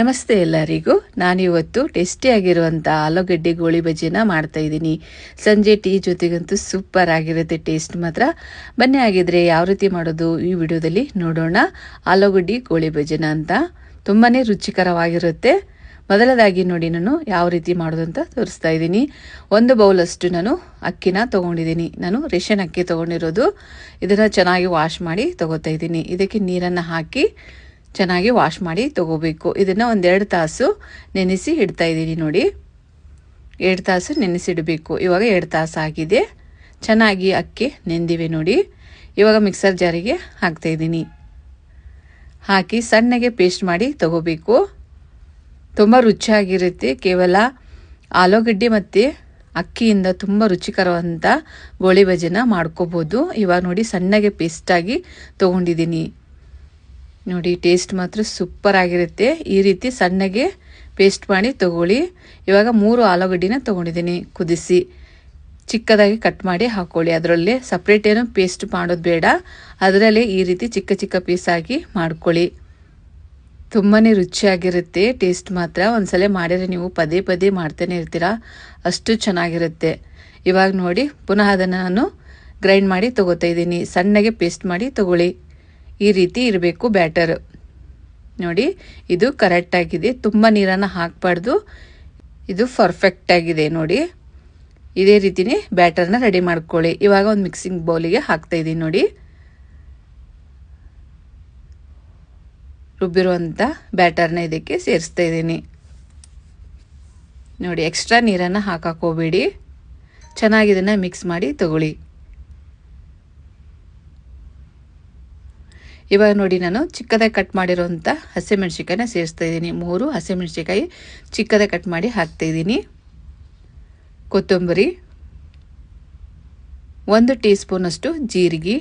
ನಮಸ್ತೆ ಎಲ್ಲರಿಗೂ. ನಾನಿವತ್ತು ಟೇಸ್ಟಿಯಾಗಿರುವಂಥ ಆಲೂಗಡ್ಡೆ ಗೋಳಿ ಬಜ್ಜಿನ ಮಾಡ್ತಾ ಇದ್ದೀನಿ. ಸಂಜೆ ಟೀ ಜೊತೆಗಂತೂ ಸೂಪರ್ ಆಗಿರುತ್ತೆ, ಟೇಸ್ಟ್ ಮಾತ್ರ. ಬನ್ನಿ ಆಗಿದ್ರೆ ಯಾವ ರೀತಿ ಮಾಡೋದು ಈ ವಿಡಿಯೋದಲ್ಲಿ ನೋಡೋಣ. ಆಲೂಗಡ್ಡೆ ಗೋಳಿ ಬಜ್ಜಿನ ಅಂತ. ತುಂಬಾ ರುಚಿಕರವಾಗಿರುತ್ತೆ. ಮೊದಲದಾಗಿ ನೋಡಿ ನಾನು ಯಾವ ರೀತಿ ಮಾಡೋದು ಅಂತ ತೋರಿಸ್ತಾ ಇದ್ದೀನಿ. ಒಂದು ಬೌಲಷ್ಟು ನಾನು ಅಕ್ಕಿನ ತೊಗೊಂಡಿದ್ದೀನಿ. ನಾನು ರೇಷನ್ ಅಕ್ಕಿ ತೊಗೊಂಡಿರೋದು. ಇದನ್ನು ಚೆನ್ನಾಗಿ ವಾಶ್ ಮಾಡಿ ತೊಗೋತಾ ಇದ್ದೀನಿ. ಇದಕ್ಕೆ ನೀರನ್ನು ಹಾಕಿ ಚೆನ್ನಾಗಿ ವಾಶ್ ಮಾಡಿ ತಗೋಬೇಕು. ಇದನ್ನು ಒಂದೆರಡು ತಾಸು ನೆನೆಸಿ ಇಡ್ತಾ ಇದ್ದೀನಿ ನೋಡಿ. ಎರಡು ತಾಸು ನೆನೆಸಿಡಬೇಕು ಇವಾಗ ಎರಡು ತಾಸು ಆಗಿದೆ. ಚೆನ್ನಾಗಿ ಅಕ್ಕಿ ನೆಂದಿವೆ ನೋಡಿ. ಇವಾಗ ಮಿಕ್ಸರ್ ಜಾರಿಗೆ ಹಾಕ್ತಾ ಇದ್ದೀನಿ. ಹಾಕಿ ಸಣ್ಣಗೆ ಪೇಸ್ಟ್ ಮಾಡಿ ತಗೋಬೇಕು. ತುಂಬ ರುಚಿಯಾಗಿರುತ್ತೆ. ಕೇವಲ ಆಲೂಗಡ್ಡೆ ಮತ್ತು ಅಕ್ಕಿಯಿಂದ ತುಂಬ ರುಚಿಕರವಂಥ ಗೋಳಿ ಭಜನ ಮಾಡ್ಕೋಬೋದು. ಇವಾಗ ನೋಡಿ ಸಣ್ಣಗೆ ಪೇಸ್ಟಾಗಿ ತೊಗೊಂಡಿದ್ದೀನಿ. ನೋಡಿ ಟೇಸ್ಟ್ ಮಾತ್ರ ಸೂಪರ್ ಆಗಿರುತ್ತೆ. ಈ ರೀತಿ ಸಣ್ಣಗೆ ಪೇಸ್ಟ್ ಮಾಡಿ ತಗೊಳ್ಳಿ. ಇವಾಗ ಮೂರು ಆಲೂಗಡ್ಡಿನ ತೊಗೊಂಡಿದ್ದೀನಿ. ಕುದಿಸಿ ಚಿಕ್ಕದಾಗಿ ಕಟ್ ಮಾಡಿ ಹಾಕ್ಕೊಳ್ಳಿ ಅದರಲ್ಲೇ ಸಪ್ರೇಟ್ ಏನು ಪೇಸ್ಟ್ ಮಾಡೋದು ಬೇಡ. ಅದರಲ್ಲೇ ಈ ರೀತಿ ಚಿಕ್ಕ ಚಿಕ್ಕ ಪೀಸಾಗಿ ಮಾಡ್ಕೊಳ್ಳಿ. ತುಂಬಾ ರುಚಿಯಾಗಿರುತ್ತೆ. ಟೇಸ್ಟ್ ಮಾತ್ರ. ಒಂದ್ಸಲ ಮಾಡಿದರೆ ನೀವು ಪದೇ ಪದೇ ಮಾಡ್ತಾನೆ ಇರ್ತೀರಾ? ಅಷ್ಟು ಚೆನ್ನಾಗಿರುತ್ತೆ. ಇವಾಗ ನೋಡಿ, ಪುನಃ ಅದನ್ನು ನಾನು ಗ್ರೈಂಡ್ ಮಾಡಿ ತೊಗೋತಾ ಇದ್ದೀನಿ. ಸಣ್ಣಗೆ ಪೇಸ್ಟ್ ಮಾಡಿ ತಗೊಳ್ಳಿ. ಈ ರೀತಿ ಇರಬೇಕು ಬ್ಯಾಟರ್. ನೋಡಿ, ಇದು ಕರೆಕ್ಟಾಗಿದೆ ತುಂಬ ನೀರನ್ನು ಹಾಕಬಾರ್ದು. ಇದು ಪರ್ಫೆಕ್ಟ್ ಆಗಿದೆ ನೋಡಿ. ಇದೇ ರೀತಿನೇ ಬ್ಯಾಟರ್ನ ರೆಡಿ ಮಾಡ್ಕೊಳ್ಳಿ. ಇವಾಗ ಒಂದು ಮಿಕ್ಸಿಂಗ್ ಬೌಲಿಗೆ ಹಾಕ್ತಾ ಇದ್ದೀನಿ ನೋಡಿ. ರುಬ್ಬಿರುವಂಥ ಬ್ಯಾಟರ್ನ ಇದಕ್ಕೆ ಸೇರಿಸ್ತಾ ಇದ್ದೀನಿ. ನೋಡಿ, ಎಕ್ಸ್ಟ್ರಾ ನೀರನ್ನು ಹಾಕಕ್ಕೆ ಚೆನ್ನಾಗಿ ಇದನ್ನು ಮಿಕ್ಸ್ ಮಾಡಿ ತಗೊಳ್ಳಿ. ಇವಾಗ ನೋಡಿ ನಾನು ಚಿಕ್ಕದಾಗಿ ಕಟ್ ಮಾಡಿರೋಂಥ ಹಸಿಮೆಣ್ಸಿಕಾಯಿನ ಸೇರಿಸ್ತಾ ಇದ್ದೀನಿ. ಮೂರು ಹಸಿಮೆಣ್ಸಿಕಾಯಿ ಚಿಕ್ಕದಾಗಿ ಕಟ್ ಮಾಡಿ ಹಾಕ್ತಾ ಇದ್ದೀನಿ. ಕೊತ್ತಂಬರಿ, ಒಂದು ಟೀ ಸ್ಪೂನಷ್ಟು ಜೀರಿಗೆ,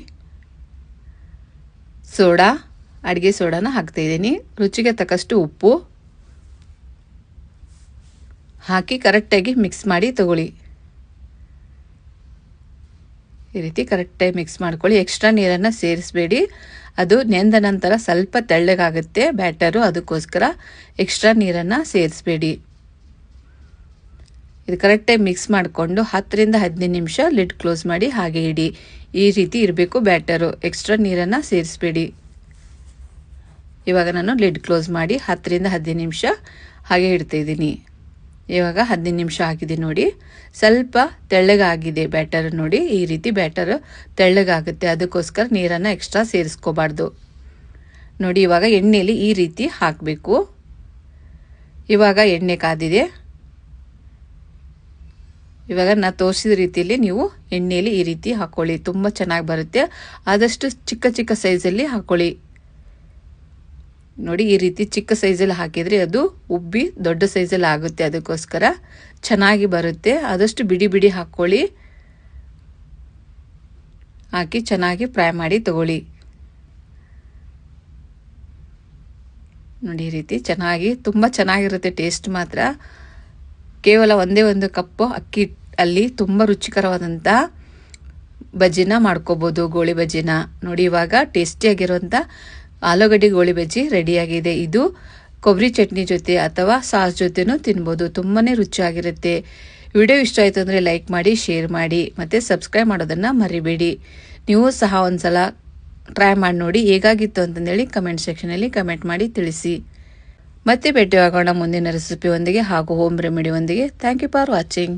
ಸೋಡಾ, ಅಡುಗೆ ಸೋಡಾನ ಹಾಕ್ತಾಯಿದ್ದೀನಿ ರುಚಿಗೆ ತಕ್ಕಷ್ಟು ಉಪ್ಪು ಹಾಕಿ ಕರೆಕ್ಟಾಗಿ ಮಿಕ್ಸ್ ಮಾಡಿ ತಗೊಳ್ಳಿ. ಈ ರೀತಿ ಕರೆಕ್ಟಾಗಿ ಮಿಕ್ಸ್ ಮಾಡ್ಕೊಳ್ಳಿ. ಎಕ್ಸ್ಟ್ರಾ ನೀರನ್ನು ಸೇರಿಸಬೇಡಿ. ಅದು ನೆಂದ ನಂತರ ಸ್ವಲ್ಪ ತೆಳ್ಳಗಾಗುತ್ತೆ ಬ್ಯಾಟರು, ಅದಕ್ಕೋಸ್ಕರ ಎಕ್ಸ್ಟ್ರಾ ನೀರನ್ನು ಸೇರಿಸಬೇಡಿ. ಇದು ಕರೆಕ್ಟಾಗಿ ಮಿಕ್ಸ್ ಮಾಡಿಕೊಂಡು ಹತ್ತರಿಂದ ಹದಿನೈದು ನಿಮಿಷ ಲಿಡ್ ಕ್ಲೋಸ್ ಮಾಡಿ ಹಾಗೆ ಇಡಿ. ಈ ರೀತಿ ಇರಬೇಕು ಬ್ಯಾಟರು. ಎಕ್ಸ್ಟ್ರಾ ನೀರನ್ನು ಸೇರಿಸಬೇಡಿ. ಇವಾಗ ನಾನು ಲಿಡ್ ಕ್ಲೋಸ್ ಮಾಡಿ ಹತ್ತರಿಂದ ಹದಿನೈದು ನಿಮಿಷ ಹಾಗೆ ಇಡ್ತಾಯಿದ್ದೀನಿ ಇವಾಗ ಹದಿನೈದು ನಿಮಿಷ ಆಗಿದೆ ನೋಡಿ. ಸ್ವಲ್ಪ ತೆಳ್ಳಗಾಗಿದೆ ಬ್ಯಾಟರ್ ನೋಡಿ. ಈ ರೀತಿ ಬ್ಯಾಟರ್ ತೆಳ್ಳಗಾಗುತ್ತೆ. ಅದಕ್ಕೋಸ್ಕರ ನೀರನ್ನು ಎಕ್ಸ್ಟ್ರಾ ಸೇರಿಸ್ಕೋಬಾರ್ದು. ನೋಡಿ, ಇವಾಗ ಎಣ್ಣೆಯಲ್ಲಿ ಈ ರೀತಿ ಹಾಕಬೇಕು. ಇವಾಗ ಎಣ್ಣೆ ಕಾದಿದೆ. ಇವಾಗ ನಾ ತೋರಿಸಿದ ರೀತಿಯಲ್ಲಿ ನೀವು ಎಣ್ಣೆಯಲ್ಲಿ ಈ ರೀತಿ ಹಾಕ್ಕೊಳ್ಳಿ ತುಂಬ ಚೆನ್ನಾಗಿ ಬರುತ್ತೆ. ಆದಷ್ಟು ಚಿಕ್ಕ ಚಿಕ್ಕ ಸೈಜಲ್ಲಿ ಹಾಕ್ಕೊಳ್ಳಿ ನೋಡಿ, ಈ ರೀತಿ ಚಿಕ್ಕ ಸೈಜಲ್ಲಿ ಹಾಕಿದರೆ ಅದು ಉಬ್ಬಿ ದೊಡ್ಡ ಸೈಜಲ್ಲಿ ಆಗುತ್ತೆ. ಅದಕ್ಕೋಸ್ಕರ ಚೆನ್ನಾಗಿ ಬರುತ್ತೆ. ಆದಷ್ಟು ಬಿಡಿ ಬಿಡಿ ಹಾಕ್ಕೊಳ್ಳಿ. ಹಾಕಿ ಚೆನ್ನಾಗಿ ಫ್ರೈ ಮಾಡಿ ತಗೊಳ್ಳಿ. ನೋಡಿ, ಈ ರೀತಿ ಚೆನ್ನಾಗಿ, ತುಂಬ ಚೆನ್ನಾಗಿರುತ್ತೆ ಟೇಸ್ಟ್ ಮಾತ್ರ. ಕೇವಲ ಒಂದೇ ಒಂದು ಕಪ್ಪು ಅಕ್ಕಿ ಅಲ್ಲಿ ತುಂಬ ರುಚಿಕರವಾದಂಥ ಬಜ್ಜಿನ ಮಾಡ್ಕೋಬೋದು, ಗೋಳಿ ಬಜ್ಜಿನ. ನೋಡಿ, ಇವಾಗ ಟೇಸ್ಟಿಯಾಗಿರುವಂಥ ಆಲೂಗಡ್ಡೆ ಗೋಳಿ ಬಜ್ಜಿ ರೆಡಿಯಾಗಿದೆ. ಇದು ಕೊಬ್ಬರಿ ಚಟ್ನಿ ಜೊತೆ ಅಥವಾ ಸಾಸ್ ಜೊತೆನೂ ತಿನ್ಬೋದು. ತುಂಬಾ ರುಚಿಯಾಗಿರುತ್ತೆ. ವಿಡಿಯೋ ಇಷ್ಟ ಆಯಿತು ಅಂದರೆ ಲೈಕ್ ಮಾಡಿ, ಶೇರ್ ಮಾಡಿ, ಮತ್ತು ಸಬ್ಸ್ಕ್ರೈಬ್ ಮಾಡೋದನ್ನು ಮರಿಬೇಡಿ. ನೀವು ಸಹ ಒಂದ್ಸಲ ಟ್ರೈ ಮಾಡಿ ನೋಡಿ ಹೇಗಾಗಿತ್ತು ಅಂತಂದೇಳಿ ಕಮೆಂಟ್ ಸೆಕ್ಷನಲ್ಲಿ ಕಮೆಂಟ್ ಮಾಡಿ ತಿಳಿಸಿ. ಮತ್ತೆ ಭೇಟಿಯಾಗೋಣ ಮುಂದಿನ ರೆಸಿಪಿ ಒಂದಿಗೆ ಹಾಗೂ ಹೋಮ್ ರೆಮಿಡಿ ಒಂದಿಗೆ. Thank you for watching.